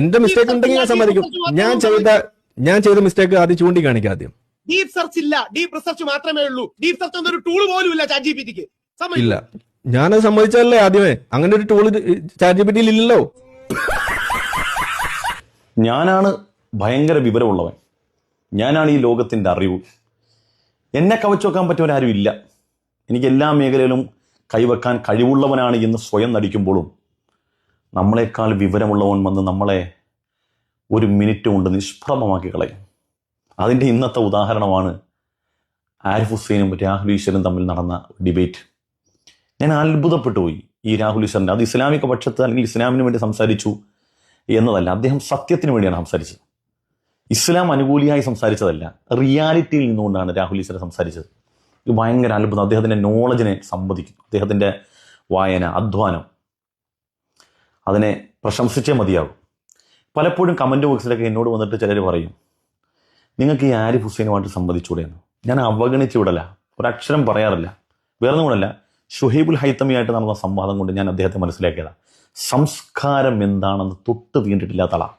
എന്റെ മിസ്റ്റേക്ക് ഉണ്ടെങ്കിൽ ഞാൻ സമ്മതിക്കും. ഞാൻ ചെയ്ത ഞാൻ ചെയ്ത മിസ്റ്റേക്ക് ആദ്യം ചൂണ്ടിക്കാണിക്കാം ആദ്യം. ഡീപ് സെർച്ച് ഇല്ല. ഡീപ് റിസർച്ച് മാത്രമേ ഉള്ളൂ. ഡീപ് സെർച്ച് എന്നൊരു ടൂൾ പോലും ഇല്ല ചാറ്റ് ജി പി ടിക്ക് ഇല്ല. ഞാനത് സമ്മതിച്ചല്ലേ ആദ്യമേ? അങ്ങനെ ഒരു ടൂൾ ചാറ്റ് ജി പി ടിയിൽ ഇല്ലല്ലോ. ഞാനാണ് ഭയങ്കര വിവരമുള്ളവൻ. ഞാനാണ് ഈ ലോകത്തിന്റെ അറിവ്. എന്നെ കവച്ചു വെക്കാൻ പറ്റിയവരാരും ഇല്ല. എനിക്ക് എല്ലാ മേഖലയിലും കൈവെക്കാൻ കഴിവുള്ളവനാണ് എന്ന് സ്വയം നടിക്കുമ്പോഴും നമ്മളെക്കാൾ വിവരമുള്ളവൻ വന്ന് നമ്മളെ ഒരു മിനിറ്റ് കൊണ്ട് നിഷ്പ്രഭമാക്കി കളയും. അതിന്റെ ഇന്നത്തെ ഉദാഹരണമാണ് ആരിഫ് ഹുസൈനും രാഹുൽ ഈശ്വരും തമ്മിൽ നടന്ന ഡിബേറ്റ്. ഞാൻ അത്ഭുതപ്പെട്ടു പോയി ഈ രാഹുൽ ഈശ്വറിന്റെ അത് ഇസ്ലാമിക പക്ഷത്ത് അല്ലെങ്കിൽ ഇസ്ലാമിന് വേണ്ടി സംസാരിച്ചു എന്നതല്ല. അദ്ദേഹം സത്യത്തിന് വേണ്ടിയാണ് സംസാരിച്ചത്. ഇസ്ലാം അനുകൂലിയായി സംസാരിച്ചതല്ല. റിയാലിറ്റിയിൽ നിന്നുകൊണ്ടാണ് രാഹുൽ ഈശ്വരൻ സംസാരിച്ചത്. ഇത് ഭയങ്കര അത്ഭുതം. അദ്ദേഹത്തിന്റെ നോളജിനെ സംവദിക്കും അദ്ദേഹത്തിന്റെ വായന അധ്വാനം. അതിനെ പ്രശംസിച്ചേ മതിയാകും പലപ്പോഴും കമന്റ് ബോക്സിലൊക്കെ എന്നോട് വന്നിട്ട് ചിലർ പറയും നിങ്ങൾക്ക് ഈ ആരിഫ് ഹുസൈനുമായിട്ട് സംബന്ധിച്ചുകൂടെയെന്ന് ഞാൻ അവഗണിച്ച് വിടല ഒരക്ഷരം പറയാറില്ല. വേറെ കൂടല്ല ഷുഹൈബുൽ ഹൈത്തമിയായിട്ട് നടന്ന സംവാദം കൊണ്ട് ഞാൻ അദ്ദേഹത്തെ മനസ്സിലാക്കിയതാണ് സംസ്കാരം എന്താണെന്ന് തൊട്ട് തീണ്ടിട്ടില്ലാത്ത ആളാണ്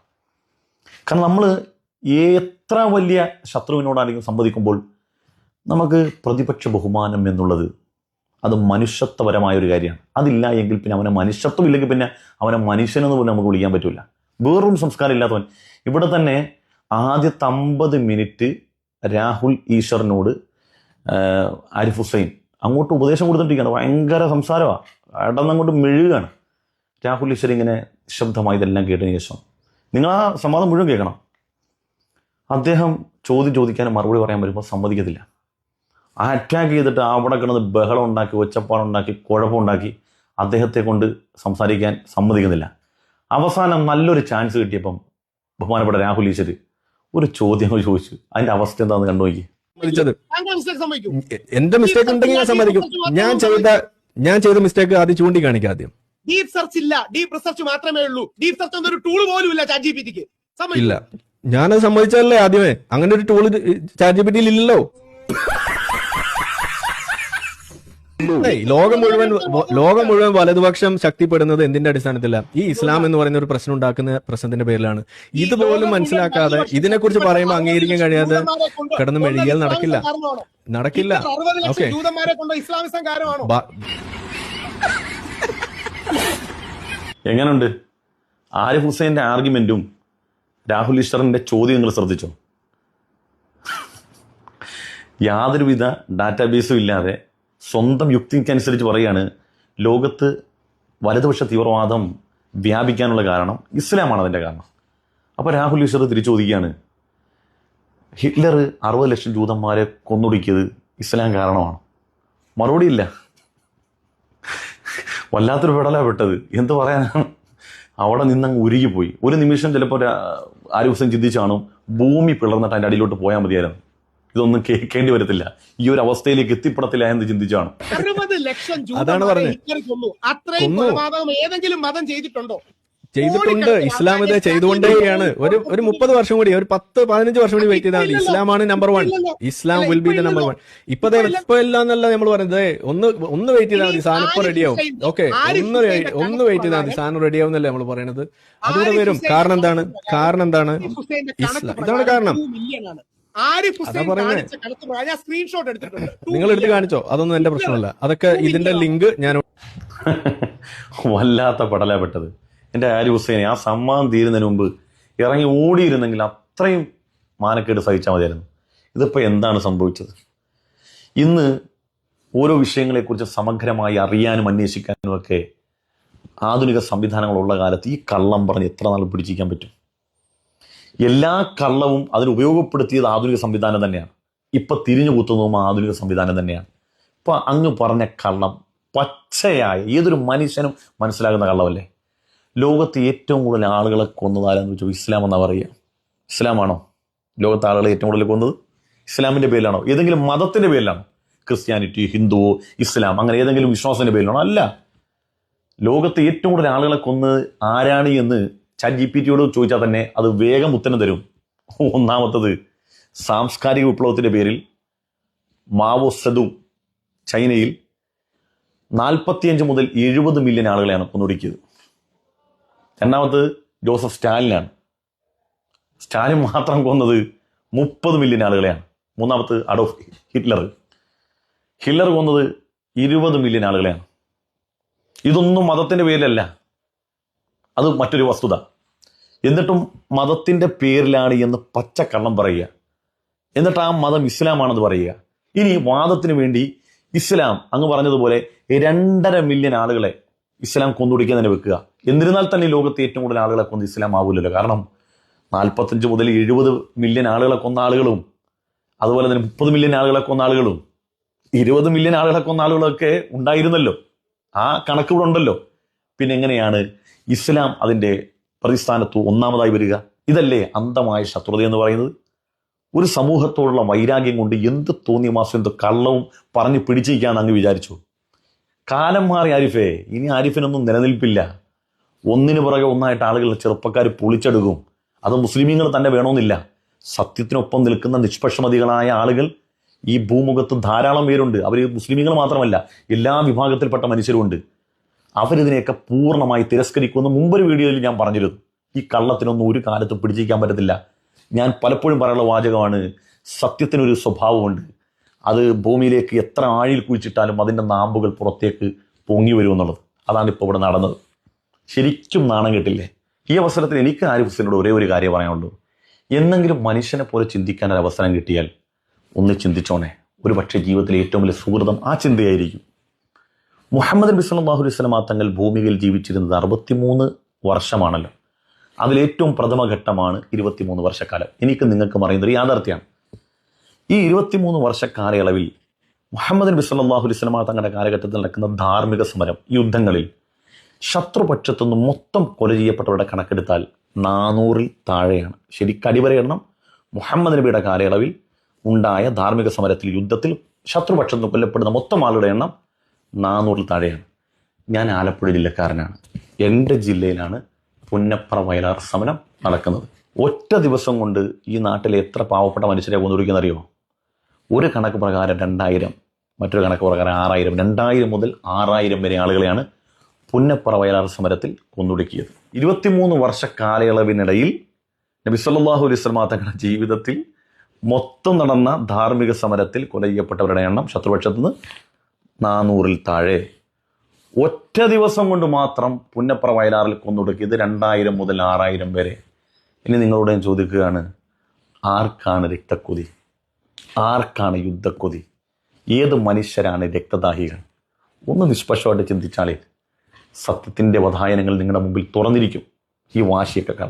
കാരണം നമ്മൾ എത്ര വലിയ ശത്രുവിനോടാണെങ്കിലും സംവദിക്കുമ്പോൾ നമുക്ക് പ്രതിപക്ഷ ബഹുമാനം എന്നുള്ളത് അത് മനുഷ്യത്വപരമായ ഒരു കാര്യമാണ്. അതില്ല എങ്കിൽ പിന്നെ അവനെ മനുഷ്യത്വം ഇല്ലെങ്കിൽ പിന്നെ അവനെ മനുഷ്യനെന്ന് പോലും നമുക്ക് വിളിക്കാൻ പറ്റില്ല വേറൊരു സംസ്കാരം ഇല്ലാത്തവൻ. ഇവിടെ തന്നെ ആദ്യത്തെ അമ്പത് മിനിറ്റ് രാഹുൽ ഈശ്വറിനോട് ആരിഫ് ഹുസൈൻ അങ്ങോട്ട് ഉപദേശം കൊടുത്തിട്ടിരിക്കുകയാണ്. ഭയങ്കര സംസാരമാണ് അടന്നങ്ങോട്ട് മെഴുകാണ്. രാഹുൽ ഈശ്വർ ഇങ്ങനെ ശബ്ദമായി ഇതെല്ലാം കേട്ടതിന് ശേഷം. നിങ്ങൾ ആ സംവാദം മുഴുവൻ കേൾക്കണം. അദ്ദേഹം ചോദ്യം ചോദിക്കാനും മറുപടി പറയാൻ വരുമ്പോൾ സമ്മതിക്കത്തില്ല. ആ അറ്റാക്ക് ചെയ്തിട്ട് അവിടെ കിടന്ന് ബഹളം ഉണ്ടാക്കി ഒച്ചപ്പാടുണ്ടാക്കി കുഴപ്പമുണ്ടാക്കി അദ്ദേഹത്തെ കൊണ്ട് സംസാരിക്കാൻ സമ്മതിക്കുന്നില്ല. അവസാനം നല്ലൊരു ചാൻസ് കിട്ടിയപ്പം ബഹുമാനപ്പെട്ട രാഹുൽ ഈശ്വർ ഒരു ചോദ്യം ചോദിച്ചു. അതിന്റെ അവസ്ഥ എന്താണെന്ന് കണ്ടു നോക്കി എന്റെ മിസ്റ്റേക്ക് ഉണ്ടെങ്കിൽ ഞാൻ സമ്മതിക്കും. ഞാൻ ചെയ്ത ഞാൻ ചെയ്ത മിസ്റ്റേക്ക് ആദ്യം ചൂണ്ടിക്കാണിക്കാം ആദ്യം. ഡീപ് സെർച്ച് ഇല്ല. ഡീപ് റിസർച്ച് മാത്രമേ ഉള്ളൂ. ഡീപ് സെർച്ച് എന്നൊരു ടൂൾ പോലും ഇല്ല ചാറ്റ് ജി പി ടിക്ക് ഇല്ല. ഞാനത് സമ്മതിച്ചല്ലേ ആദ്യമേ? അങ്ങനെ ഒരു ടൂൾ ചാറ്റ് ജി പി ടിയിൽ ഇല്ലല്ലോ. ലോകം മുഴുവൻ ലോകം മുഴുവൻ വലതുപക്ഷം ശക്തിപ്പെടുന്നത് എന്തിന്റെ അടിസ്ഥാനത്തിലാണ് ഈ ഇസ്ലാം എന്ന് പറയുന്ന ഒരു പ്രശ്നം ഉണ്ടാക്കുന്ന പ്രശ്നത്തിന്റെ പേരിലാണ്. ഇതുപോലും മനസ്സിലാക്കാതെ ഇതിനെക്കുറിച്ച് പറയുമ്പോൾ അംഗീകരിക്കാൻ കഴിയാതെ കടന്നു മെഴുകിയാൽ നടക്കില്ല. നടക്കില്ല. ഓക്കെ. എങ്ങനുണ്ട്? എങ്ങനെയുണ്ട് ആരിഫ് ഹുസൈന്റെ ആർഗ്യുമെന്റും രാഹുൽ ഈശ്വറിന്റെ ചോദ്യം നിങ്ങൾ ശ്രദ്ധിച്ചോ? യാതൊരുവിധ ഡാറ്റാബേസും ഇല്ലാതെ സ്വന്തം യുക്തിക്കനുസരിച്ച് പറയുകയാണ് ലോകത്ത് വലതുപക്ഷ തീവ്രവാദം വ്യാപിക്കാനുള്ള കാരണം ഇസ്ലാമാണ് അതിന്റെ കാരണം. അപ്പോൾ രാഹുൽ ഈശ്വർ തിരിച്ചു ചോദിക്കുകയാണ് ഹിറ്റ്ലർ അറുപത് ലക്ഷം ജൂതന്മാരെ കൊന്നൊടുക്കിയത് ഇസ്ലാം കാരണമാണ്. മറുപടിയില്ല വല്ലാത്തൊരു പെടലാ പെട്ടത്. എന്ത് പറയാനാണ്? അവിടെ നിന്നങ്ങ് ഉരുകിപ്പോയി. ഒരു നിമിഷം ചിലപ്പോൾ ആ ദിവസം ചിന്തിച്ചാണോ ഭൂമി പിളർന്നിട്ട് അതിന്റെ അടിയിലോട്ട് പോയാൽ മതിയായിരുന്നു. ഇതൊന്നും കേൾക്കേണ്ടി വരത്തില്ല. ഈ ഒരു അവസ്ഥയിലേക്ക് എത്തിപ്പെടത്തില്ല എന്ന് ചിന്തിച്ചാണ് അറുപത് ലക്ഷം ജൂതന്മാരെ അത്രയും കൊലപാതകം ഏതെങ്കിലും മതം ചെയ്തിട്ടുണ്ടോ? ചെയ്തിട്ടുണ്ട്. ഇസ്ലാം ഇത് ചെയ്തുകൊണ്ടേയാണ് ഒരു ഒരു മുപ്പത് വർഷം കൂടി ഒരു പത്ത് പതിനഞ്ച് വർഷം കൂടി വെയിറ്റ് ചെയ്താൽ മതി. ഇസ്ലാമാണ് number one Islam will be the number one ഇപ്പൊ ദേ ഇപ്പൊ എന്നല്ല നമ്മൾ പറയുന്നത്. ഒന്ന് ഒന്ന് വെയിറ്റ് ചെയ്താൽ മതി. സാധനം ഇപ്പൊ റെഡിയാവും ഓക്കെ ഒന്ന് ഒന്ന് വെയിറ്റ് ചെയ്താൽ മതി. സാധനം റെഡിയാവും എന്നല്ലേ നമ്മൾ പറയുന്നത്? അതുകൂടെ ആരിഫ് വരും. കാരണം എന്താണ്? കാരണം എന്താണ്? ഹുസൈന്റെ ഇസ്ലാം. കണക്ക് ഇതാണ് കാരണം. ആരിഫ് ഹുസൈൻ കാണിച്ച ഞാൻ സ്ക്രീൻഷോട്ട് എടുത്തിട്ടുണ്ട്. നിങ്ങൾ എടുത്ത് കാണിച്ചോ? അതൊന്നും എന്റെ പ്രശ്നമല്ല. അതൊക്കെ ഇതിന്റെ ലിങ്ക് ഞാൻ വല്ലാത്ത പടലപ്പെട്ടത് എന്റെ ആരി ഹുസൈനെ ആ സമ്മാനം തീരുന്നതിന് മുമ്പ് ഇറങ്ങി ഓടിയിരുന്നെങ്കിൽ അത്രയും മാനക്കേട് സഹിച്ചാൽ മതിയായിരുന്നു. ഇതിപ്പോൾ എന്താണ് സംഭവിച്ചത്? ഇന്ന് ഓരോ വിഷയങ്ങളെക്കുറിച്ച് സമഗ്രമായി അറിയാനും അന്വേഷിക്കാനും ഒക്കെ ആധുനിക സംവിധാനങ്ങളുള്ള കാലത്ത് ഈ കള്ളം പറഞ്ഞ് എത്ര നാൾ പിടിച്ചിരിക്കാൻ പറ്റും? എല്ലാ കള്ളവും അതിന് ഉപയോഗപ്പെടുത്തിയത് ആധുനിക സംവിധാനം തന്നെയാണ്. ഇപ്പം തിരിഞ്ഞു കുത്തുന്നതും ആധുനിക സംവിധാനം തന്നെയാണ്. ഇപ്പം അങ്ങ് പറഞ്ഞ കള്ളം പച്ചയായ ഏതൊരു മനുഷ്യനും മനസ്സിലാകുന്ന കള്ളമല്ലേ? ലോകത്ത് ഏറ്റവും കൂടുതൽ ആളുകളെ കൊന്നതാരെന്ന് വെച്ചാൽ ഇസ്ലാം എന്നാ പറയുക. ഇസ്ലാമാണോ? ലോകത്തെ ആളുകളെ ഏറ്റവും കൂടുതൽ കൊന്നത് ഇസ്ലാമിന്റെ പേരിലാണോ? ഏതെങ്കിലും മതത്തിന്റെ പേരിലാണോ? ക്രിസ്ത്യാനിറ്റി ഹിന്ദുവോ ഇസ്ലാം അങ്ങനെ ഏതെങ്കിലും വിശ്വാസത്തിന്റെ പേരിലാണോ? അല്ല. ലോകത്ത് ഏറ്റവും കൂടുതൽ ആളുകളെ കൊന്ന് ആരാണ് എന്ന് ചാറ്റ് ജി പി ടിയോട് ചോദിച്ചാൽ തന്നെ അത് വേഗം ഉത്തരം തരും. ഒന്നാമത്തത് സാംസ്കാരിക വിപ്ലവത്തിന്റെ പേരിൽ മാവോ സെതു ചൈനയിൽ നാൽപ്പത്തിയഞ്ച് മുതൽ എഴുപത് മില്യൺ ആളുകളെയാണ് കൊന്നൊടുക്കിയത് രണ്ടാമത്തത് ജോസഫ് സ്റ്റാലിനാണ്. സ്റ്റാലിൻ മാത്രം കൊന്നത് മുപ്പത് മില്യൺ ആളുകളെയാണ്. മൂന്നാമത് അഡോഫ് ഹിറ്റ്ലർ. ഹിറ്റ്ലർ കൊന്നത് ഇരുപത് മില്യൺ ആളുകളെയാണ്. ഇതൊന്നും മതത്തിന്റെ പേരിലല്ല. അത് മറ്റൊരു വസ്തുത. എന്നിട്ടും മതത്തിന്റെ പേരിലാണ് എന്ന് പച്ചക്കള്ളം പറയുക. എന്നിട്ട് ആ മതം ഇസ്ലാമാണെന്ന് പറയുക. ഇനി വാദത്തിന് വേണ്ടി ഇസ്ലാം അങ്ങ് പറഞ്ഞതുപോലെ രണ്ടര മില്യൺ ആളുകളെ ഇസ്ലാം കൊന്നുപിടിക്കാൻ തന്നെ വെക്കുക. എന്നിരുന്നാൽ തന്നെ ലോകത്തെ ഏറ്റവും കൂടുതൽ ആളുകളെ കൊന്ന് ഇസ്ലാം ആവില്ലല്ലോ കാരണം നാൽപ്പത്തഞ്ച് മുതൽ എഴുപത് മില്യൺ ആളുകളെ കൊന്ന ആളുകളും അതുപോലെ തന്നെ മുപ്പത് മില്യൺ ആളുകളെ കൊന്ന ആളുകളും ഇരുപത് മില്യൺ ആളുകളെ കൊന്ന ആളുകളൊക്കെ ഉണ്ടായിരുന്നല്ലോ. ആ കണക്കുകളുണ്ടല്ലോ പിന്നെ എങ്ങനെയാണ് ഇസ്ലാം അതിന്റെ പ്രതിസ്ഥാനത്ത് ഒന്നാമതായി വരിക. ഇതല്ലേ അന്തമായ ശത്രുത എന്ന് പറയുന്നത്? ഒരു സമൂഹത്തോടുള്ള വൈരാഗ്യം കൊണ്ട് എന്ത് തോന്നിയ മാസം എന്ത് കള്ളവും പറഞ്ഞ് പിടിച്ചിരിക്കാന്ന് അങ്ങ് വിചാരിച്ചു. കാലം മാറി ആരിഫേ ഇനി ആരിഫിനൊന്നും നിലനിൽപ്പില്ല. ഒന്നിനു പുറകെ ഒന്നായിട്ട് ആളുകൾ ചെറുപ്പക്കാർ പൊളിച്ചെടുക്കും. അത് മുസ്ലിമീങ്ങൾ തന്നെ വേണമെന്നില്ല. സത്യത്തിനൊപ്പം നിൽക്കുന്ന നിഷ്പക്ഷമതികളായ ആളുകൾ ഈ ഭൂമുഖത്ത് ധാരാളം പേരുണ്ട്. അവർ മുസ്ലിമീങ്ങൾ മാത്രമല്ല എല്ലാ വിഭാഗത്തിൽപ്പെട്ട മനുഷ്യരുമുണ്ട്. അവരിതിനെയൊക്കെ പൂർണമായി തിരസ്കരിക്കുമെന്ന് മുമ്പൊരു വീഡിയോയിൽ ഞാൻ പറഞ്ഞിരുന്നു. ഈ കള്ളത്തിനൊന്നും ഒരു കാലത്തും പിടിച്ചിരിക്കാൻ പറ്റത്തില്ല. ഞാൻ പലപ്പോഴും പറയാനുള്ള വാചകമാണ് സത്യത്തിനൊരു സ്വഭാവമുണ്ട്. അത് ഭൂമിയിലേക്ക് എത്ര ആഴിൽ കുഴിച്ചിട്ടാലും അതിന്റെ നാമ്പുകൾ പുറത്തേക്ക് പൊങ്ങി വരുമെന്നുള്ളത്. അതാണ് ഇപ്പോൾ ഇവിടെ നടന്നത്. ശരിക്കും നാണം കെട്ടില്ലേ? ഈ അവസരത്തിൽ എനിക്ക് ആരിഫ് ഒരേ ഒരു കാര്യം പറയാനുള്ളൂ. എന്നെങ്കിലും മനുഷ്യനെ പോലെ ചിന്തിക്കാൻ ഒരു അവസരം കിട്ടിയാൽ ഒന്ന് ചിന്തിച്ചോണേ. ഒരു പക്ഷേ ജീവിതത്തിലെ ഏറ്റവും വലിയ സുഹൃതം ആ ചിന്തയായിരിക്കും. മുഹമ്മദ് നബി സല്ലല്ലാഹു അലൈഹി വസല്ലമ തങ്ങൾ ഭൂമിയിൽ ജീവിച്ചിരുന്നത് അറുപത്തിമൂന്ന് വർഷമാണല്ലോ. അതിലേറ്റവും പ്രഥമഘട്ടമാണ് ഇരുപത്തിമൂന്ന് വർഷക്കാലം. എനിക്ക് നിങ്ങൾക്ക് പറയുന്നത് ഒരു യാഥാർത്ഥ്യമാണ്. ഈ ഇരുപത്തിമൂന്ന് വർഷ കാലയളവിൽ മുഹമ്മദ് നബി സല്ലല്ലാഹു അലൈഹി വസല്ലമ തങ്ങളുടെ കാലഘട്ടത്തിൽ നടക്കുന്ന ധാർമ്മിക സമരം യുദ്ധങ്ങളിൽ ശത്രുപക്ഷത്തുനിന്ന് മൊത്തം കൊല ചെയ്യപ്പെട്ടവരുടെ കണക്കെടുത്താൽ നാനൂറിൽ താഴെയാണ്. ശരിക്കും അടിവര എണ്ണം മുഹമ്മദ് നബിയുടെ കാലയളവിൽ ഉണ്ടായ ധാർമ്മിക സമരത്തിൽ യുദ്ധത്തിൽ ശത്രുപക്ഷത്ത് നിന്ന് കൊല്ലപ്പെടുന്ന മൊത്തം ആളുടെ എണ്ണം നാനൂറിൽ താഴെയാണ്. ഞാൻ ആലപ്പുഴ ജില്ലക്കാരനാണ്. എന്റെ ജില്ലയിലാണ് പുന്നപ്ര വയലാർ സമരം നടക്കുന്നത്. ഒറ്റ ദിവസം കൊണ്ട് ഈ നാട്ടിലെ എത്ര പാവപ്പെട്ട മനുഷ്യരെ കൊന്നൊടുക്കുന്നറിയോ ഒരു കണക്ക് പ്രകാരം രണ്ടായിരം മറ്റൊരു കണക്ക് പ്രകാരം ആറായിരം രണ്ടായിരം മുതൽ ആറായിരം വരെ ആളുകളെയാണ് പുന്നപ്പുറ വയലാർ സമരത്തിൽ കൊന്നൊടുക്കിയത്. ഇരുപത്തിമൂന്ന് വർഷ കാലയളവിനിടയിൽ നബി സല്ലല്ലാഹു അലൈഹി വസല്ലമ തങ്ങളുടെ ജീവിതത്തിൽ മൊത്തം നടന്ന ധാർമ്മിക സമരത്തിൽ കൊല ചെയ്യപ്പെട്ടവരുടെ എണ്ണം ശത്രുപക്ഷത്ത് നിന്ന് നാനൂറിൽ താഴെ. ഒറ്റ ദിവസം കൊണ്ട് മാത്രം പുന്നപ്ര വയലാറിൽ കൊന്നൊടുക്കിയത് രണ്ടായിരം മുതൽ ആറായിരം വരെ. ഇനി നിങ്ങളോട് ഞാൻ ചോദിക്കുകയാണ് ആർക്കാണ് രക്തക്കൊതി? ആർക്കാണ് യുദ്ധക്കൊതി? ഏത് മനുഷ്യരാണ് രക്തദാഹികൾ? ഒന്ന് നിഷ്പക്ഷമായിട്ട് ചിന്തിച്ചാലേ സത്യത്തിന്റെ വധായനങ്ങൾ നിങ്ങളുടെ മുമ്പിൽ തുറന്നിരിക്കും. ഈ വാശിയൊക്കെ കള.